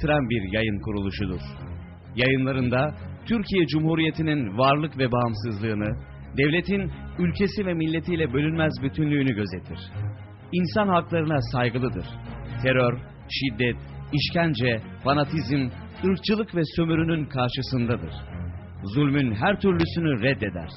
getiren bir yayın kuruluşudur. Yayınlarında Türkiye Cumhuriyeti'nin varlık ve bağımsızlığını, devletin ülkesi ve milletiyle bölünmez bütünlüğünü gözetir. İnsan haklarına saygılıdır. Terör, şiddet, işkence, fanatizm, ırkçılık ve sömürünün karşısındadır. Zulmün her türlüsünü reddeder.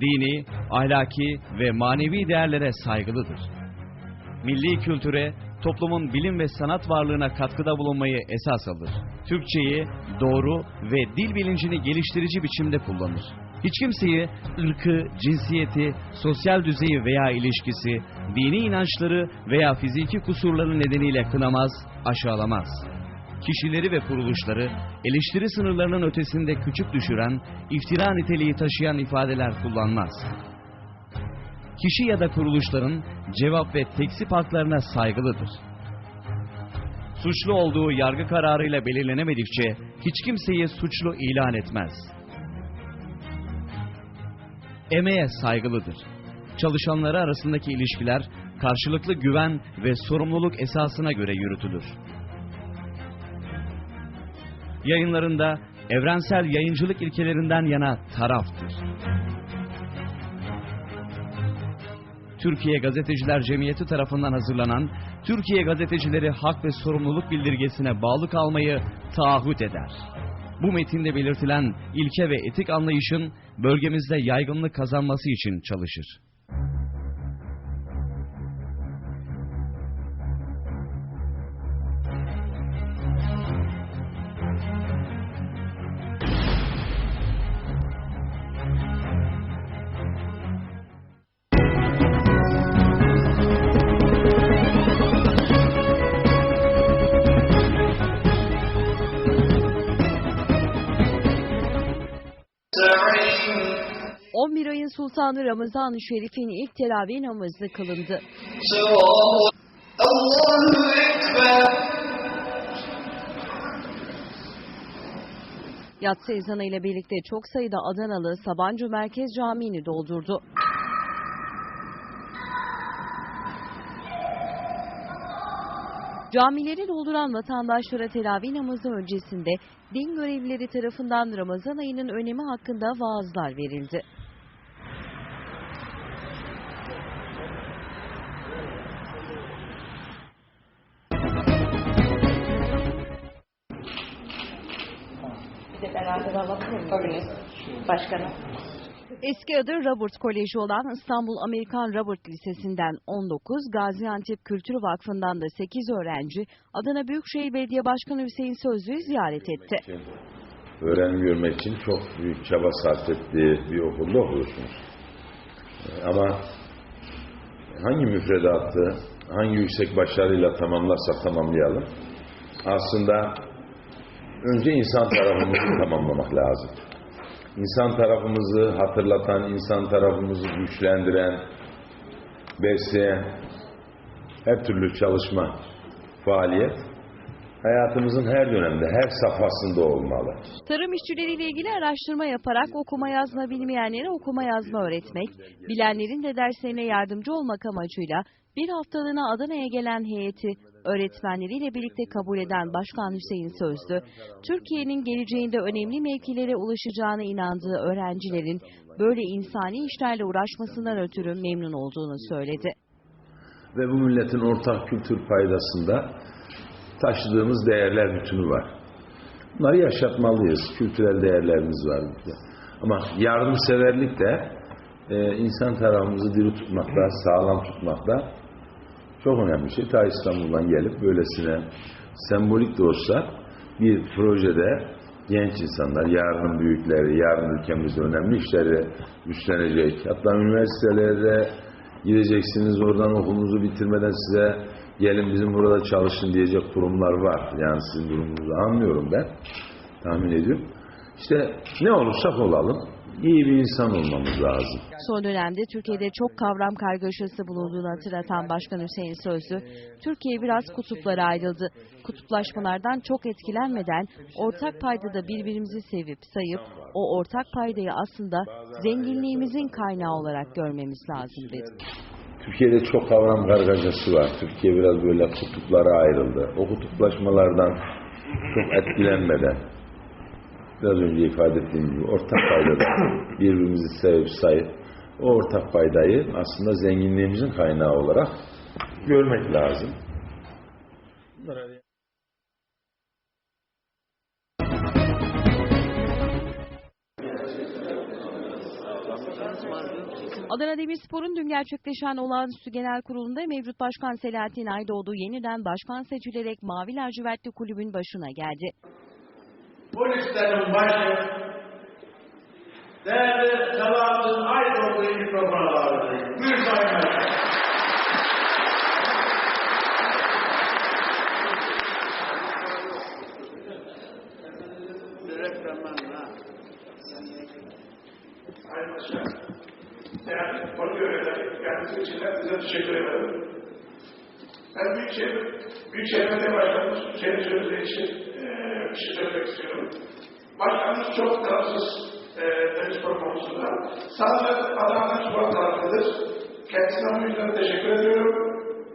Dini, ahlaki ve manevi değerlere saygılıdır. Milli kültüre, toplumun bilim ve sanat varlığına katkıda bulunmayı esas alır. Türkçeyi doğru ve dil bilincini geliştirici biçimde kullanır. Hiç kimseyi ırkı, cinsiyeti, sosyal düzeyi veya ilişkisi, dini inançları veya fiziki kusurları nedeniyle kınamaz, aşağılamaz. Kişileri ve kuruluşları eleştiri sınırlarının ötesinde küçük düşüren, iftira niteliği taşıyan ifadeler kullanmaz kişi ya da kuruluşların cevap ve teksip haklarına saygılıdır. Suçlu olduğu yargı kararıyla belirlenemedikçe hiç kimseyi suçlu ilan etmez. Emeğe saygılıdır. Çalışanları arasındaki ilişkiler karşılıklı güven ve sorumluluk esasına göre yürütülür. Yayınlarında evrensel yayıncılık ilkelerinden yana taraftır. Türkiye Gazeteciler Cemiyeti tarafından hazırlanan Türkiye Gazetecileri Hak ve Sorumluluk Bildirgesi'ne bağlı kalmayı taahhüt eder. Bu metinde belirtilen ilke ve etik anlayışın bölgemizde yaygınlık kazanması için çalışır. 11 ayın sultanı Ramazan-ı Şerif'in ilk teravih namazı kılındı. Yatsı ezanı ile birlikte çok sayıda Adanalı Sabancı Merkez Camii'ni doldurdu. Camileri dolduran vatandaşlara teravih namazı öncesinde din görevlileri tarafından Ramazan ayının önemi hakkında vaazlar verildi. Bir de beraber? Başkanım. Eski adı Robert Koleji olan İstanbul Amerikan Robert Lisesi'nden 19, Gaziantep Kültür Vakfı'ndan da 8 öğrenci Adana Büyükşehir Belediye Başkanı Hüseyin Sözlü'yü ziyaret etti. öğrenim görmek için çok büyük çaba sarf ettiği bir okulda okuyorsunuz. Ama hangi müfredatı, hangi yüksek başarıyla tamamlarsak tamamlayalım, aslında önce insan tarafımızı tamamlamak lazım. İnsan tarafımızı hatırlatan, insan tarafımızı güçlendiren, besleyen her türlü çalışma, faaliyet hayatımızın her dönemde, her safhasında olmalı. Tarım işçileriyle ilgili araştırma yaparak okuma yazma bilmeyenlere okuma yazma öğretmek, bilenlerin de derslerine yardımcı olmak amacıyla bir haftalığına Adana'ya gelen heyeti öğretmenleriyle birlikte kabul eden Başkan Hüseyin Sözlü, Türkiye'nin geleceğinde önemli mevkilere ulaşacağına inandığı öğrencilerin böyle insani işlerle uğraşmasından ötürü memnun olduğunu söyledi. ve bu milletin ortak kültür paydasında taşıdığımız değerler bütünü var. Bunları yaşatmalıyız. Kültürel değerlerimiz var. Ama yardımseverlik de e, insan tarafımızı diri tutmakta, sağlam tutmakta çok önemli bir şey. Ta İstanbul'dan gelip böylesine sembolik de olsa bir projede genç insanlar, yarının büyükleri, yarın ülkemizde önemli işleri üstlenecek. Hatta üniversitelere gideceksiniz, oradan okulunuzu bitirmeden size gelin bizim burada çalışın diyecek kurumlar var. Yani sizin durumunuzu anlıyorum ben. Tahmin ediyorum. İşte ne olursak olalım iyi bir insan olmamız lazım. Son dönemde Türkiye'de çok kavram kargaşası bulunduğunu hatırlatan Başkan Hüseyin Sözlü, Türkiye biraz kutuplara ayrıldı. Kutuplaşmalardan çok etkilenmeden ortak paydada birbirimizi sevip sayıp o ortak paydayı aslında zenginliğimizin kaynağı olarak görmemiz lazım dedi. Türkiye'de çok kavram kargaşası var. Türkiye biraz böyle kutuplara ayrıldı. O kutuplaşmalardan çok etkilenmeden biraz önce ifade ettiğim gibi ortak paydada birbirimizi sevip sayıp o ortak paydayı aslında zenginliğimizin kaynağı olarak görmek lazım. Adana Demirspor'un dün gerçekleşen olağanüstü genel kurulunda mevcut başkan Selahattin Aydoğdu yeniden başkan seçilerek Mavi Lacivertli kulübün başına geldi. Bu listenin başı değerli Selahattin Aydoğdu'yu mikrofona davet edeyim. Buyur Sayın değerli konu yönetmeni, kendisi için size teşekkür ederim. Ben Büyükşehir, Büyükşehir Belediye Başkanımız Hüseyin Sözlü için bir şey söylemek istiyorum. Başkanımız çok tarafsız eee telespor konusunda. Sadece Adana'nın spor tarafıdır. Kendisine bu yüzden teşekkür ediyorum.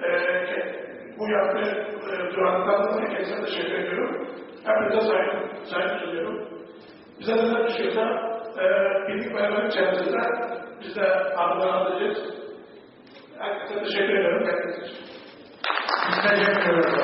Ke- bu yaptığı eee duranlıktan dolayı kendisine teşekkür ediyorum. Hepinize saygı, saygı sunuyorum. Bize de ne düşüyorsa e, birlik beraberlik içerisinde biz de adından alacağız. Herkese teşekkür ederim. Herkese Teşekkür ederim.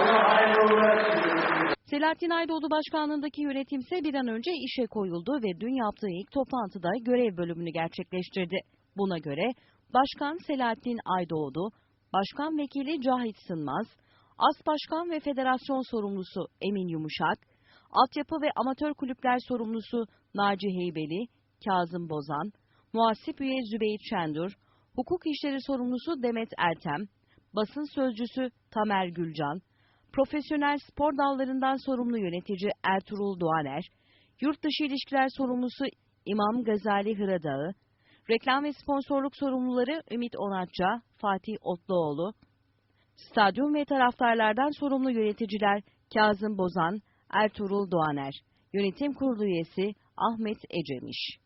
Allah hayırlı etsin. Selahattin Aydoğdu başkanlığındaki yönetim ise bir an önce işe koyuldu ve dün yaptığı ilk toplantıda görev bölümünü gerçekleştirdi. Buna göre Başkan Selahattin Aydoğdu, Başkan Vekili Cahit Sınmaz, As Başkan ve Federasyon Sorumlusu Emin Yumuşak, Altyapı ve Amatör Kulüpler Sorumlusu Naci Heybeli, Kazım Bozan, Muhasip Üye Zübeyit Şendur, Hukuk İşleri Sorumlusu Demet Ertem, Basın Sözcüsü Tamer Gülcan, Profesyonel spor dallarından sorumlu yönetici Ertuğrul Doğaner, Yurt dışı ilişkiler sorumlusu İmam Gazali Hıradağı, reklam ve sponsorluk sorumluları Ümit Onatça, Fatih Otluoğlu, stadyum ve taraftarlardan sorumlu yöneticiler Kazım Bozan, Ertuğrul Doğaner, yönetim kurulu üyesi Ahmet Ecemiş.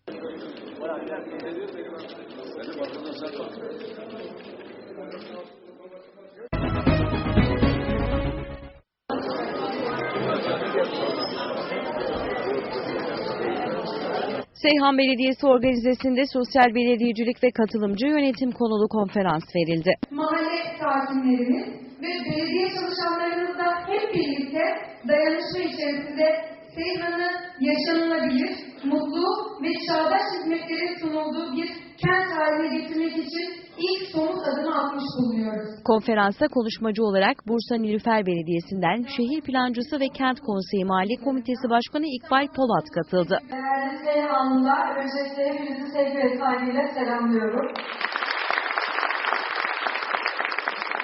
Seyhan Belediyesi organizesinde sosyal belediyecilik ve katılımcı yönetim konulu konferans verildi. mahalle sakinlerimiz ve belediye çalışanlarımızla hep birlikte dayanışma içerisinde Seyhan'ı yaşanılabilir, mutlu ve çağdaş hizmetlerin sunulduğu bir kent haline getirmek için ilk somut adımı atmış bulunuyoruz. Konferansa konuşmacı olarak Bursa Nilüfer Belediyesi'nden şehir plancısı ve kent konseyi mahalle komitesi başkanı İkbal Polat katıldı. Değerli Seyhanlılar, öncelikle hepinizi sevgi ve saygıyla selamlıyorum.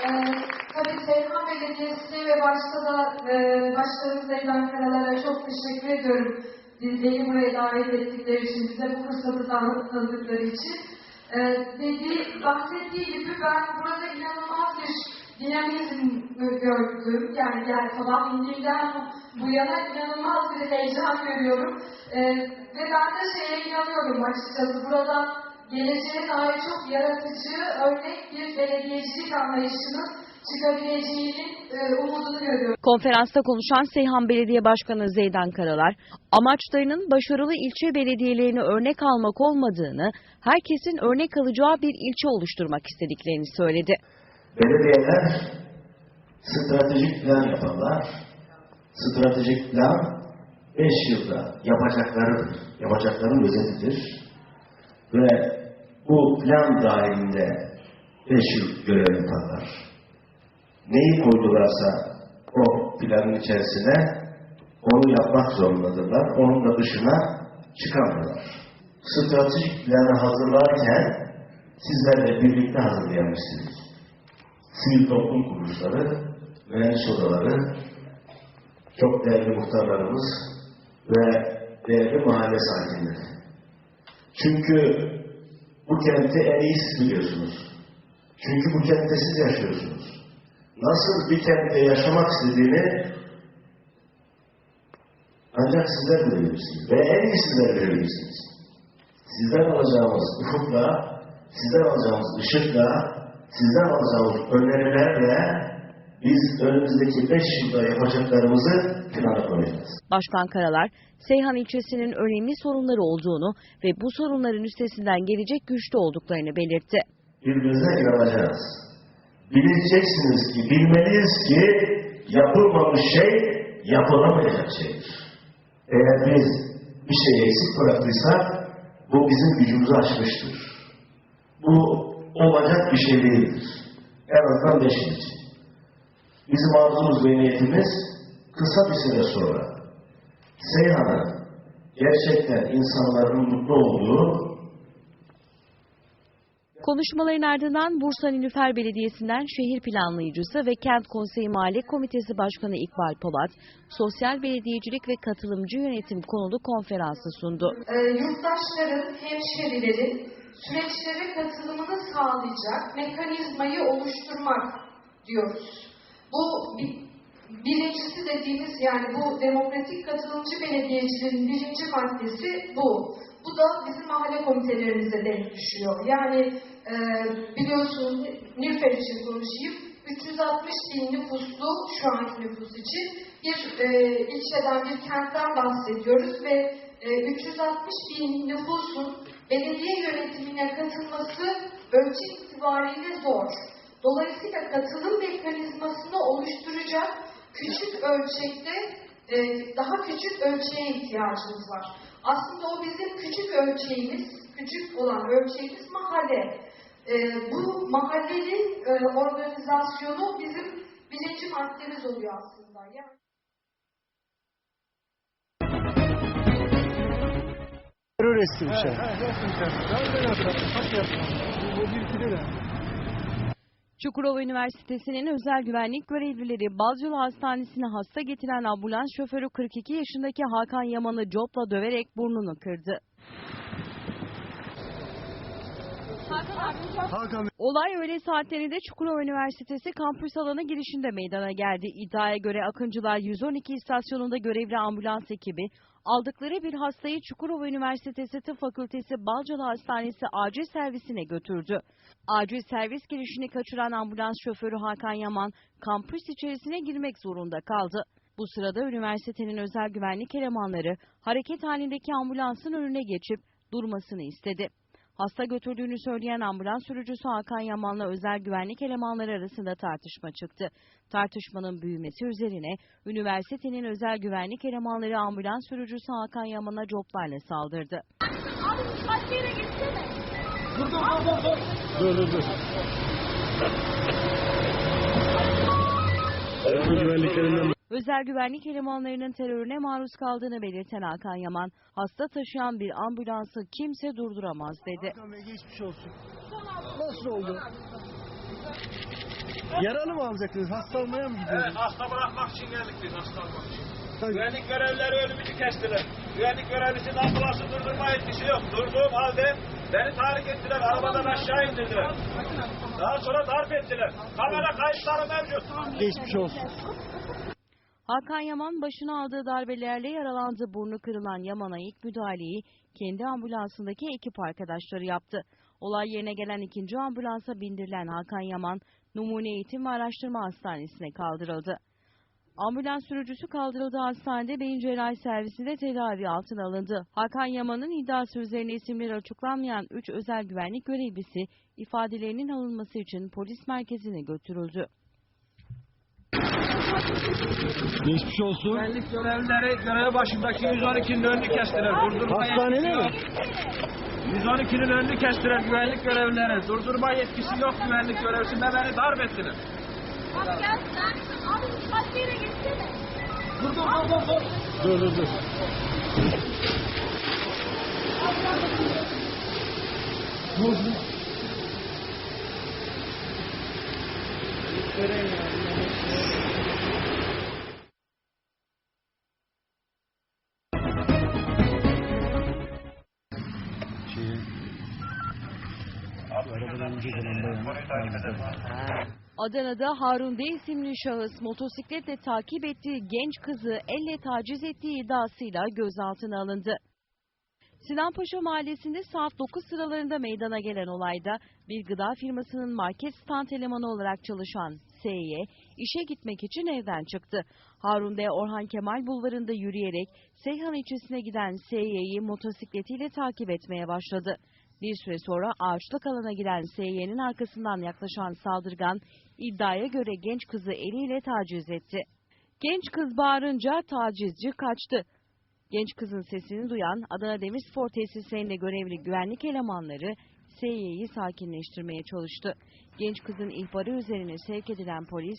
Ee, tabii Seyhan Belediyesi ve başta da e, başkanımız Eymen Karalar'a çok teşekkür ediyorum. Beni buraya davet ettikleri için, bize bu fırsatı tanı- tanıdıkları için. Ee, dediği, bahsettiği gibi ben burada inanılmaz bir dinamizm gördüm. Yani, yani sabah indiğimden bu yana inanılmaz bir heyecan görüyorum. Ee, ve ben de şeye inanıyorum açıkçası. Burada geleceğe dair çok yaratıcı, örnek bir belediyecilik anlayışının çıkabileceğinin e, umudunu görüyorum. Konferansta konuşan Seyhan Belediye Başkanı Zeydan Karalar, amaçlarının başarılı ilçe belediyelerini örnek almak olmadığını, herkesin örnek alacağı bir ilçe oluşturmak istediklerini söyledi. Belediyeler stratejik plan yaparlar. Stratejik plan 5 yılda yapacaklarıdır. Yapacakların özetidir. Ve bu plan dahilinde 5 yıl görev yaparlar. Neyi koydularsa o planın içerisine onu yapmak zorundadırlar. Onun da dışına çıkamıyorlar. Stratejik planı hazırlarken sizlerle birlikte hazırlayamışsınız sivil toplum kuruluşları, mühendis odaları, çok değerli muhtarlarımız ve değerli mahalle sakinleri. Çünkü bu kenti en iyi siz biliyorsunuz. Çünkü bu kentte siz yaşıyorsunuz. Nasıl bir kentte yaşamak istediğini ancak sizler bilebilirsiniz. Ve en iyi sizler bilebilirsiniz. Sizden alacağımız ufukla, sizden alacağımız ışıkla sizden alacağımız önerilerle biz önümüzdeki 5 yılda yapacaklarımızı plana koyacağız. Başkan Karalar, Seyhan ilçesinin önemli sorunları olduğunu ve bu sorunların üstesinden gelecek güçte olduklarını belirtti. Birbirimize inanacağız. Bileceksiniz ki, bilmeliyiz ki yapılmamış şey yapılamayacak şeydir. Eğer biz bir şeyi eksik bıraktıysak bu bizim gücümüzü aşmıştır. Bu olacak bir şey değildir. En azından beş yıl için. Bizim arzumuz ve niyetimiz kısa bir süre sonra Seyhan'a gerçekten insanların mutlu olduğu Konuşmaların ardından Bursa Nilüfer Belediyesi'nden şehir planlayıcısı ve Kent Konseyi Mahalle Komitesi Başkanı İkbal Polat, sosyal belediyecilik ve katılımcı yönetim konulu konferansı sundu. e, yurttaşların, hemşerilerin süreçlere katılımını sağlayacak mekanizmayı oluşturmak diyoruz. Bu bi- birincisi dediğimiz yani bu demokratik katılımcı belediyeciliğin birinci maddesi bu. Bu da bizim mahalle komitelerimize denk düşüyor. Yani e, biliyorsunuz Nilüfer için konuşayım. 360 bin nüfuslu şu anki nüfus için bir e, ilçeden bir kentten bahsediyoruz ve e, 360 bin nüfusun belediye yönetimine katılması ölçü itibariyle zor. Dolayısıyla katılım mekanizmasını oluşturacak küçük ölçekte e, daha küçük ölçeğe ihtiyacımız var. Aslında o bizim küçük ölçeğimiz, küçük olan ölçeğimiz mahalle. E, bu mahallenin e, organizasyonu bizim birinci maddemiz oluyor aslında. Yani Terör bir şey. Çukurova Üniversitesi'nin özel güvenlik görevlileri Bazyolu Hastanesi'ne hasta getiren ambulans şoförü 42 yaşındaki Hakan Yaman'ı copla döverek burnunu kırdı. Olay öğle saatlerinde Çukurova Üniversitesi kampüs alanı girişinde meydana geldi. İddiaya göre Akıncılar 112 istasyonunda görevli ambulans ekibi aldıkları bir hastayı Çukurova Üniversitesi Tıp Fakültesi Balcalı Hastanesi acil servisine götürdü. Acil servis girişini kaçıran ambulans şoförü Hakan Yaman kampüs içerisine girmek zorunda kaldı. Bu sırada üniversitenin özel güvenlik elemanları hareket halindeki ambulansın önüne geçip durmasını istedi. Hasta götürdüğünü söyleyen ambulans sürücüsü Hakan Yaman'la özel güvenlik elemanları arasında tartışma çıktı. Tartışmanın büyümesi üzerine üniversitenin özel güvenlik elemanları ambulans sürücüsü Hakan Yaman'a coplarla saldırdı. dur dur dur. Özel güvenliklerinden Özel güvenlik elemanlarının terörüne maruz kaldığını belirten Hakan Yaman, hasta taşıyan bir ambulansı kimse durduramaz dedi. Hakan Bey geçmiş olsun. Nasıl oldu? Yaralı mı alacaktınız? Hasta almaya mı Evet, gidiyorsunuz? hasta bırakmak için geldik biz hasta almak için. Tabii. Güvenlik görevlileri önümüzü kestiler. Güvenlik görevlisinin ambulansı durdurma etkisi yok. Durduğum halde beni tahrik ettiler. Arabadan aşağı indirdiler. Daha sonra darp ettiler. Kamera kayıtları mevcut. Geçmiş olsun. Hakan Yaman başına aldığı darbelerle yaralandı. Burnu kırılan Yaman'a ilk müdahaleyi kendi ambulansındaki ekip arkadaşları yaptı. Olay yerine gelen ikinci ambulansa bindirilen Hakan Yaman, Numune Eğitim ve Araştırma Hastanesi'ne kaldırıldı. Ambulans sürücüsü kaldırıldığı hastanede beyin cerrahi servisinde tedavi altına alındı. Hakan Yaman'ın iddiası üzerine isimleri açıklanmayan 3 özel güvenlik görevlisi ifadelerinin alınması için polis merkezine götürüldü. Geçmiş olsun. Güvenlik görevlileri görev başındaki 112'nin önünü kestiler. Durdurma Hastanede yetkisi mi? yok. 112'nin önünü kestiler güvenlik görevlileri. Durdurma yetkisi yok güvenlik görevlisinde beni darp ettiler. Abi gel sen. Abi başka yere gitsene. Dur dur dur dur. dur. Dur dur dur. Şeyi, bayanı Adana'da Harun D. isimli şahıs motosikletle takip ettiği genç kızı elle taciz ettiği iddiasıyla gözaltına alındı. Sinanpaşa mahallesinde saat 9 sıralarında meydana gelen olayda bir gıda firmasının market stand elemanı olarak çalışan S.Y. işe gitmek için evden çıktı. Harun D. Orhan Kemal bulvarında yürüyerek Seyhan ilçesine giden S.Y.'yi motosikletiyle takip etmeye başladı. Bir süre sonra ağaçlık alana giren S.Y.'nin arkasından yaklaşan saldırgan iddiaya göre genç kızı eliyle taciz etti. Genç kız bağırınca tacizci kaçtı. Genç kızın sesini duyan Adana Demirspor tesislerinde görevli güvenlik elemanları Seyye'yi sakinleştirmeye çalıştı. Genç kızın ihbarı üzerine sevk edilen polis,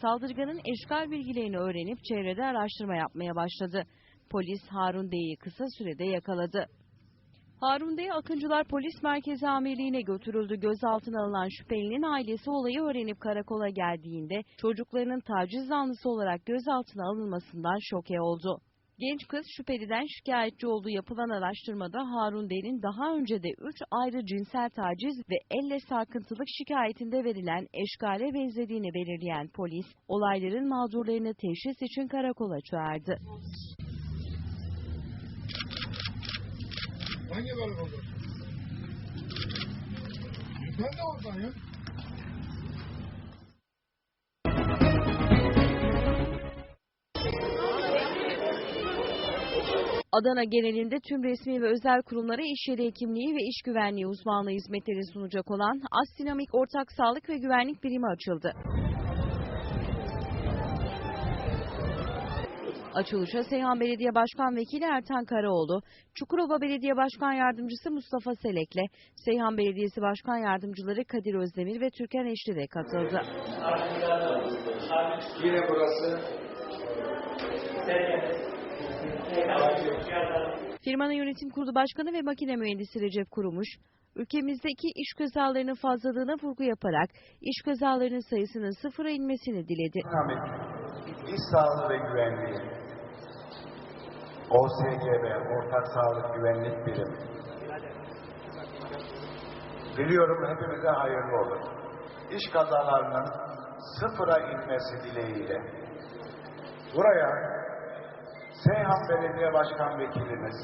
saldırganın eşkal bilgilerini öğrenip çevrede araştırma yapmaya başladı. Polis Harun D'yi kısa sürede yakaladı. Harun D. Akıncılar Polis Merkezi Amirliğine götürüldü. Gözaltına alınan şüphelinin ailesi olayı öğrenip karakola geldiğinde çocuklarının taciz zanlısı olarak gözaltına alınmasından şoke oldu. Genç kız şüpheliden şikayetçi olduğu yapılan araştırmada Harun D'nin daha önce de 3 ayrı cinsel taciz ve elle sarkıntılık şikayetinde verilen eşkale benzediğini belirleyen polis, olayların mağdurlarını teşhis için karakola çağırdı. Hangi balık oldu? Ben de oradan ya. Adana genelinde tüm resmi ve özel kurumlara iş yeri hekimliği ve iş güvenliği uzmanlığı hizmetleri sunacak olan Asdinamik Ortak Sağlık ve Güvenlik Birimi açıldı. Açılışa Seyhan Belediye Başkan Vekili Ertan Karaoğlu, Çukurova Belediye Başkan Yardımcısı Mustafa Selek'le Seyhan Belediyesi Başkan Yardımcıları Kadir Özdemir ve Türkan Eşli de katıldı. Yine burası. Firmanın yönetim kurulu başkanı ve makine mühendisi Recep Kurumuş, ülkemizdeki iş kazalarının fazlalığına vurgu yaparak iş kazalarının sayısının sıfıra inmesini diledi. İş Sağlığı ve Güvenliği, OSGB, Ortak Sağlık Güvenlik Birimi. Biliyorum hepimize hayırlı olur. İş kazalarının sıfıra inmesi dileğiyle. Buraya Seyhan Belediye Başkan Vekilimiz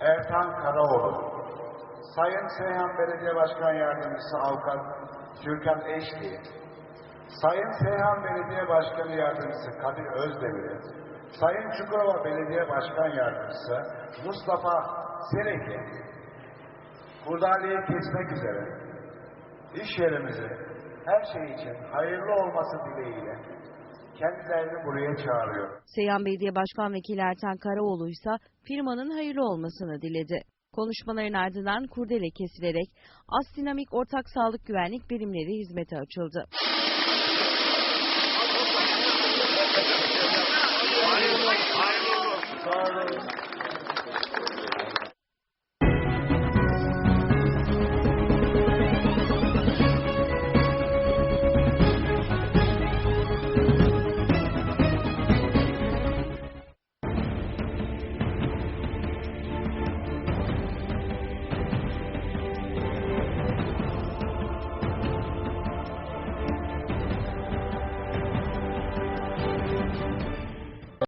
Ertan Karaoğlu, Sayın Seyhan Belediye Başkan Yardımcısı Avukat Türkan Eşli, Sayın Seyhan Belediye Başkanı Yardımcısı Kadir Özdemir, Sayın Çukurova Belediye Başkan Yardımcısı Mustafa Seneki, kurdaleyi kesmek üzere iş yerimizi her şey için hayırlı olması dileğiyle kendilerini buraya çağırıyor. Seyhan Belediye Başkan Vekili Ertan Karaoğlu ise firmanın hayırlı olmasını diledi. Konuşmaların ardından kurdele kesilerek Asdinamik Ortak Sağlık Güvenlik Birimleri hizmete açıldı. sorrows